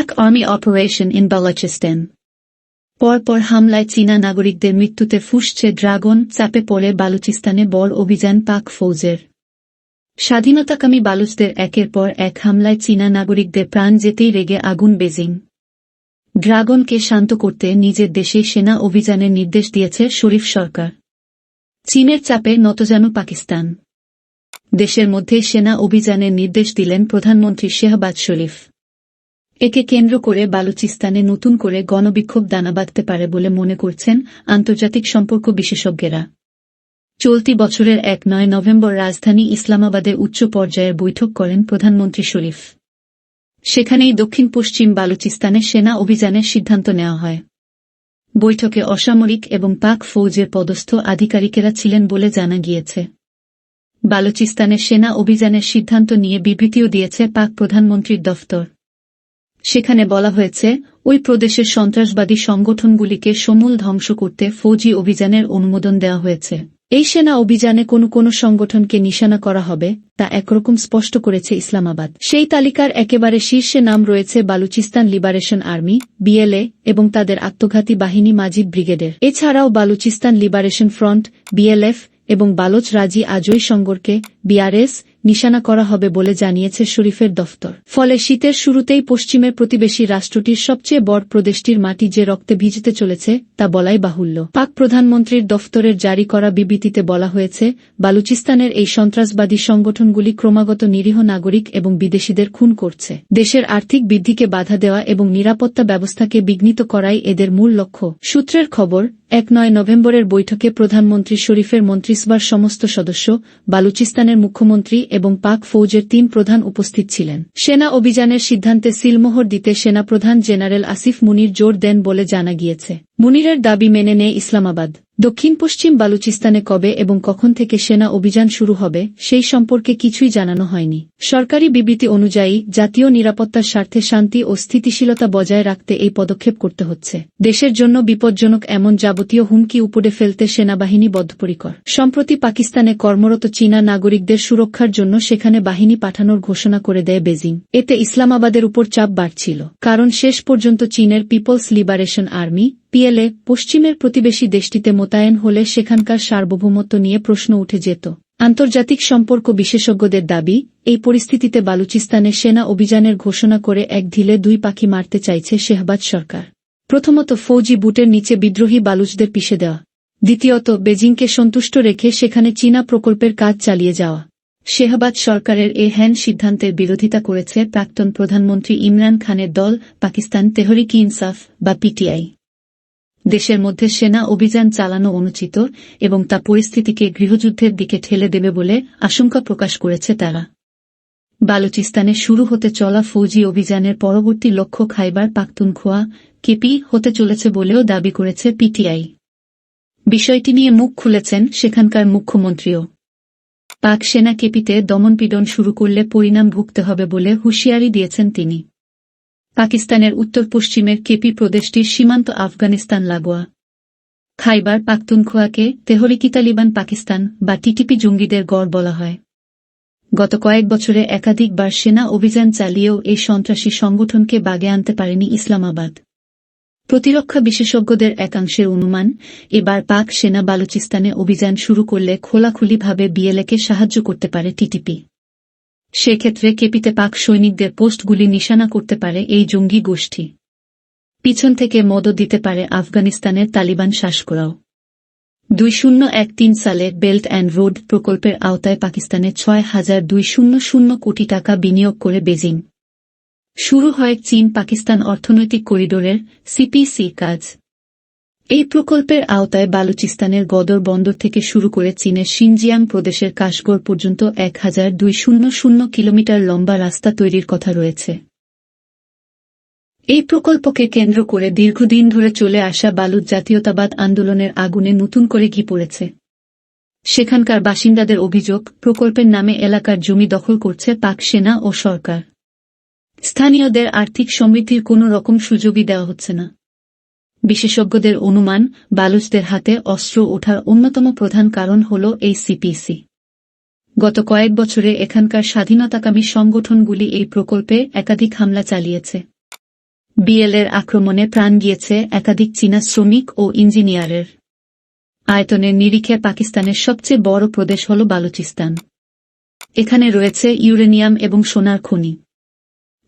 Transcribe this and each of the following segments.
Pak Army Operation in Balochistan. পরপর হামলায় চীনা নাগরিকদের মৃত্যুতে ফুসছে ড্রাগন চাপে পড়ে বালুচিস্তানে বড় অভিযান পাক ফৌজের। স্বাধীনতাকামী বালুচদের একের পর এক হামলায় চীনা নাগরিকদের প্রাণ যেতেই রেগে আগুন বেজিং। ড্রাগনকে শান্ত করতে নিজের দেশে সেনা অভিযানের নির্দেশ দিয়েছে শরীফ সরকার। চীনের চাপে নতজানু পাকিস্তান। দেশের মধ্যে সেনা অভিযানের নির্দেশ দিলেন প্রধানমন্ত্রী শেহবাজ শরীফ। একে কেন্দ্র করে বালুচিস্তানে নতুন করে গণবিক্ষোভ দানা বাঁধতে পারে বলে মনে করছেন আন্তর্জাতিক সম্পর্ক বিশেষজ্ঞেরা। চলতি বছরের এক নয় নভেম্বর রাজধানী ইসলামাবাদে উচ্চ পর্যায়ের বৈঠক করেন প্রধানমন্ত্রী শরীফ। সেখানেই দক্ষিণ পশ্চিম বালুচিস্তানে সেনা অভিযানের সিদ্ধান্ত নেওয়া হয়। বৈঠকে অসামরিক এবং পাক ফৌজের পদস্থ আধিকারিকেরা ছিলেন বলে জানা গিয়েছে। বালুচিস্তানের সেনা অভিযানের সিদ্ধান্ত নিয়ে বিবৃতিও দিয়েছে পাক প্রধানমন্ত্রীর দফতর। সেখানে বলা হয়েছে, ওই প্রদেশের সন্ত্রাসবাদী সংগঠনগুলিকে সমূল ধ্বংস করতে ফৌজি অভিযানের অনুমোদন দেওয়া হয়েছে। এই সেনা অভিযানে কোনো কোনো সংগঠনকে নিশানা করা হবে, তা একরকম স্পষ্ট করেছে ইসলামাবাদ। সেই তালিকার একেবারে শীর্ষে নাম রয়েছে বালুচিস্তান লিবারেশন আর্মি, বিএলএ, এবং তাদের আত্মঘাতী বাহিনী মাজিদ ব্রিগেডের। এছাড়াও বালুচিস্তান লিবারেশন ফ্রন্ট, বিএলএফ, এবং বালোচ রাজি আজই সংগরকে, বিআরএস নিশানা করা হবে বলে জানিয়েছে শরীফের দফতর। ফলে শীতের শুরুতেই পশ্চিমের প্রতিবেশী রাষ্ট্রটির সবচেয়ে বড় প্রদেশটির মাটি যে রক্তে ভিজতে চলেছে, তা বলাই বাহুল্য। পাক প্রধানমন্ত্রীর দফতরের জারি করা বিবৃতিতে বলা হয়েছে, বালুচিস্তানের এই সন্ত্রাসবাদী সংগঠনগুলি ক্রমাগত নিরীহ নাগরিক এবং বিদেশিদের খুন করছে। দেশের আর্থিক বৃদ্ধিকে বাধা দেওয়া এবং নিরাপত্তা ব্যবস্থাকে বিঘ্নিত করাই এদের মূল লক্ষ্য। সূত্রের খবর, এক নয় নভেম্বরের বৈঠকে প্রধানমন্ত্রী শরীফের মন্ত্রিসভার সমস্ত সদস্য, বালুচিস্তানের মুখ্যমন্ত্রী এবং পাক ফৌজের তিন প্রধান উপস্থিত ছিলেন। সেনা অভিযানের সিদ্ধান্তে সিলমোহর দিতে সেনাপ্রধান জেনারেল আসিফ মুনির জোর দেন বলে জানা গিয়েছে। মুনিরের দাবি মেনে নেয় ইসলামাবাদ। দক্ষিণ পশ্চিম বালুচিস্তানে কবে এবং কখন থেকে সেনা অভিযান শুরু হবে, সেই সম্পর্কে কিছুই জানানো হয়নি। সরকারি বিবৃতি অনুযায়ী, জাতীয় নিরাপত্তার স্বার্থে শান্তি ও স্থিতিশীলতা বজায় রাখতে এই পদক্ষেপ করতে হচ্ছে। দেশের জন্য বিপজ্জনক এমন যাবতীয় হুমকি উপরে ফেলতে সেনাবাহিনী বদ্ধপরিকর। সম্প্রতি পাকিস্তানে কর্মরত চীনা নাগরিকদের সুরক্ষার জন্য সেখানে বাহিনী পাঠানোর ঘোষণা করে দেয় বেজিং। এতে ইসলামাবাদের উপর চাপ বাড়ছিল। কারণ শেষ পর্যন্ত চীনের পিপলস লিবারেশন আর্মি পিএলএ পশ্চিমের প্রতিবেশী দেশটিতে মোতায়েন হলে সেখানকার সার্বভৌমত্ব নিয়ে প্রশ্ন উঠে যেত। আন্তর্জাতিক সম্পর্ক বিশেষজ্ঞদের দাবি, এই পরিস্থিতিতে বালুচিস্তানে সেনা অভিযানের ঘোষণা করে এক ঢিলে দুই পাখি মারতে চাইছে শেহবাজ সরকার। প্রথমত ফৌজি বুটের নিচে বিদ্রোহী বালুচদের পিষে দেওয়া। দ্বিতীয়ত, বেজিংকে সন্তুষ্ট রেখে সেখানে চীনা প্রকল্পের কাজ চালিয়ে যাওয়া। শেহবাজ সরকারের এ হ্যান সিদ্ধান্তের বিরোধিতা করেছে প্রাক্তন প্রধানমন্ত্রী ইমরান খানের দল, পাকিস্তান তেহরিক ইনসাফ বা পিটিআই। দেশের মধ্যে সেনা অভিযান চালানো অনুচিত এবং তা পরিস্থিতিকে গৃহযুদ্ধের দিকে ঠেলে দেবে বলে আশঙ্কা প্রকাশ করেছে তারা। বালুচিস্তানে শুরু হতে চলা ফৌজি অভিযানের পরবর্তী লক্ষ্য খাইবার পাখতুনখোয়া কেপি হতে চলেছে বলেও দাবি করেছে পিটিআই। বিষয়টি নিয়ে মুখ খুলেছেন সেখানকার মুখ্যমন্ত্রীও। পাক সেনা কেপিতে দমনপীড়ন শুরু করলে পরিণাম ভুগতে হবে বলে হুঁশিয়ারি দিয়েছেন তিনি। পাকিস্তানের উত্তর পশ্চিমের কেপি প্রদেশটির সীমান্ত আফগানিস্তান লাগোয়া খাইবার পাখতুনখোয়াকে তেহরিকি তালিবান পাকিস্তান বা টিটিপি জঙ্গিদের গড় বলা হয়। গত কয়েক বছরে একাধিকবার সেনা অভিযান চালিয়েও এই সন্ত্রাসী সংগঠনকে বাগে আনতে পারেনি ইসলামাবাদ। প্রতিরক্ষা বিশেষজ্ঞদের একাংশের অনুমান, এবার পাক সেনা বালুচিস্তানে অভিযান শুরু করলে খোলাখুলিভাবে বিএলএকে সাহায্য করতে পারে টিটিপি। সেক্ষেত্রে কেপিতে পাক সৈনিকদের পোস্টগুলি নিশানা করতে পারে এই জঙ্গি গোষ্ঠী। পিছন থেকে মদত দিতে পারে আফগানিস্তানের তালিবান শাসকরাও। দুই শূন্য এক তিন সালে বেল্ট অ্যান্ড রোড প্রকল্পের আওতায় পাকিস্তানে ছয় হাজার দুই শূন্য শূন্য কোটি টাকা বিনিয়োগ করে বেজিং। শুরু হয় চীন পাকিস্তান অর্থনৈতিক করিডোরের সিপিসি কাজ। এই প্রকল্পের আওতায় বালুচিস্তানের গদর বন্দর থেকে শুরু করে চীনের সিনজিয়াং প্রদেশের কাশগড় পর্যন্ত এক হাজার দুই শূন্য শূন্য কিলোমিটার লম্বা রাস্তা তৈরির কথা রয়েছে। এই প্রকল্পকে কেন্দ্র করে দীর্ঘদিন ধরে চলে আসা বালুচ জাতীয়তাবাদ আন্দোলনের আগুনে নতুন করে ঘি পড়েছে। সেখানকার বাসিন্দাদের অভিযোগ, প্রকল্পের নামে এলাকার জমি দখল করছে পাক সেনা ও সরকার। স্থানীয়দের আর্থিক সমৃদ্ধির কোনো রকম সুযোগই দেওয়া হচ্ছে না। বিশেষজ্ঞদের অনুমান, বালুচদের হাতে অস্ত্র ওঠার অন্যতম প্রধান কারণ হল এই সিপিসি। গত কয়েক বছরে এখানকার স্বাধীনতাকামী সংগঠনগুলি এই প্রকল্পে একাধিক হামলা চালিয়েছে। বিএলের আক্রমণে প্রাণ গিয়েছে একাধিক চীনা শ্রমিক ও ইঞ্জিনিয়ারের। আয়তনের নিরিখে পাকিস্তানের সবচেয়ে বড় প্রদেশ হল বালুচিস্তান। এখানে রয়েছে ইউরেনিয়াম এবং সোনার খনি।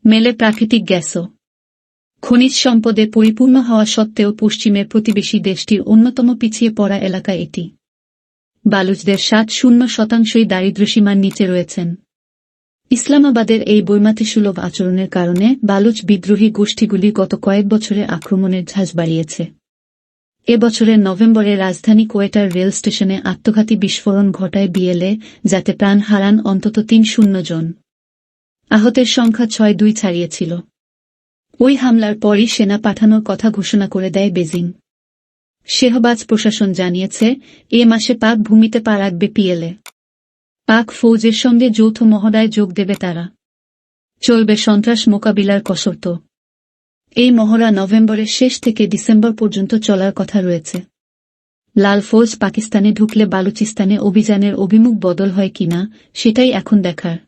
মেলে প্রাকৃতিক গ্যাসও। খনিজ সম্পদে পরিপূর্ণ হওয়া সত্ত্বেও পশ্চিমের প্রতিবেশী দেশটির অন্যতম পিছিয়ে পড়া এলাকা এটি। বালুচদের সাত শূন্য শতাংশই দারিদ্র্যসীমার নিচে রয়েছেন। ইসলামাবাদের এই বৈমাতিসুলভ আচরণের কারণে বালুচ বিদ্রোহী গোষ্ঠীগুলি গত কয়েক বছরে আক্রমণের ঝাঁজ বাড়িয়েছে। এ বছরের নভেম্বরে রাজধানী কোয়েটার রেল স্টেশনে আত্মঘাতী বিস্ফোরণ ঘটায় বিএলএ, যাতে প্রাণ হারান অন্তত তিন শূন্য জন। আহতের সংখ্যা ছয় দুই ছাড়িয়েছিল। ওই হামলার পরই সেনা পাঠানোর কথা ঘোষণা করে দেয় বেজিং। শেহবাজ প্রশাসন জানিয়েছে, এ মাসে পাক ভূমিতে পা রাখবে পিএলএ। পাক ফৌজের সঙ্গে যৌথ মহড়ায় যোগ দেবে তারা। চলবে সন্ত্রাস মোকাবিলার কসরত এই মহড়া নভেম্বরের শেষ থেকে ডিসেম্বর পর্যন্ত চলার কথা রয়েছে। লাল ফৌজ পাকিস্তানে ঢুকলে বালুচিস্তানে অভিযানের অভিমুখ বদল হয় কিনা, সেটাই এখন দেখার।